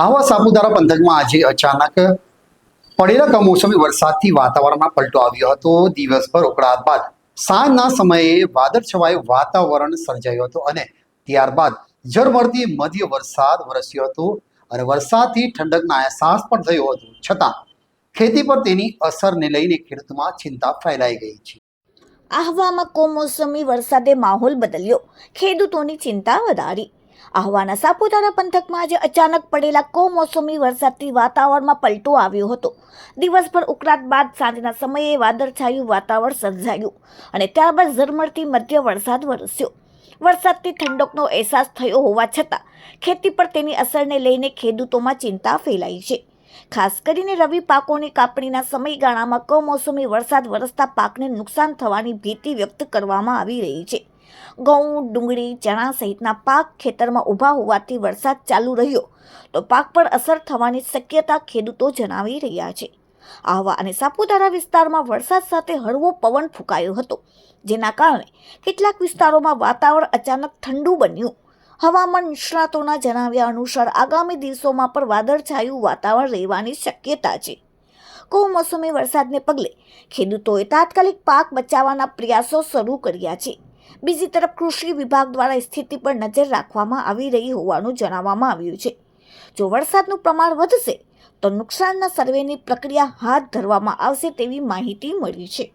આહવા સાપુતારા પંથકમાં આજે અચાનક પડેલા કમોસમી વરસાદથી વાતાવરણમાં પલટો આવ્યો હતો. દિવસભર ઉકળાટ બાદ સાંજના સમયે વાદળછવાયું વાતાવરણ સર્જાયું હતું અને ત્યારબાદ ઝરમરથી મધ્ય વરસાદ વરસ્યો હતો અને વરસાદથી ઠંડકના અહેસાસ પણ થયો હતો. છતાં ખેતી પર તેની અસરને લઈને ખેડૂતમાં ચિંતા ફેલાઈ ગઈ છે. આહવામાં કમોસમી વરસાદે માહોલ બદલ્યો. ખેડૂતોની ચિંતા વધારી. આહવાના સાપુતારા પંથકમાં આજે અચાનક પડેલા કમોસમી વરસાદથી વાતાવરણમાં પલટો આવ્યો હતો. દિવસભર ઉકળાટ બાદ સાંજના સમયે વાદળછાયું વાતાવરણ સર્જાયું અને ત્યારબાદ ઝરમરથી મધ્ય વરસાદ વરસ્યો. વરસાદથી ઠંડકનો અહેસાસ થયો હોવા છતાં, ખેતી પર તેની અસરને લઈને ખેડૂતોમાં ચિંતા ફેલાઈ છે. ખાસ કરીને રવિ પાકોની કાપણીના સમયગાળામાં કમોસમી વરસાદ વરસતા પાકને નુકસાન થવાની ભીતિ વ્યક્ત કરવામાં આવી રહી છે. ઘઉં ડુંગળી, ચણા સહિતના પાક ખેતરમાં ઊભા હોવાથી વરસાદ ચાલુ રહ્યો તો પાક પર અસર થવાની શક્યતા ખેડૂતો જણાવી રહ્યા છે. આહવા અને સાપુતારા વિસ્તારમાં વરસાદ સાથે હળવો પવન ફૂંકાયો હતો, જેના કારણે કેટલાક વિસ્તારોમાં વાતાવરણ અચાનક ઠંડુ બન્યું. હવામાન નિષ્ણાતોના જણાવ્યા અનુસાર આગામી દિવસોમાં પણ વાદળછાયું વાતાવરણ રહેવાની શક્યતા છે. કમોસમી વરસાદને પગલે ખેડૂતોએ તાત્કાલિક પાક બચાવવાના પ્રયાસો શરૂ કર્યા છે. બીજી તરફ કૃષિ વિભાગ દ્વારા સ્થિતિ પર નજર રાખવામાં આવી રહી હોવાનું જણાવવામાં આવ્યું છે. જો વરસાદનું પ્રમાણ વધશે, તો નુકસાનના સર્વેની પ્રક્રિયા હાથ ધરવામાં આવશે તેવી માહિતી મળી છે.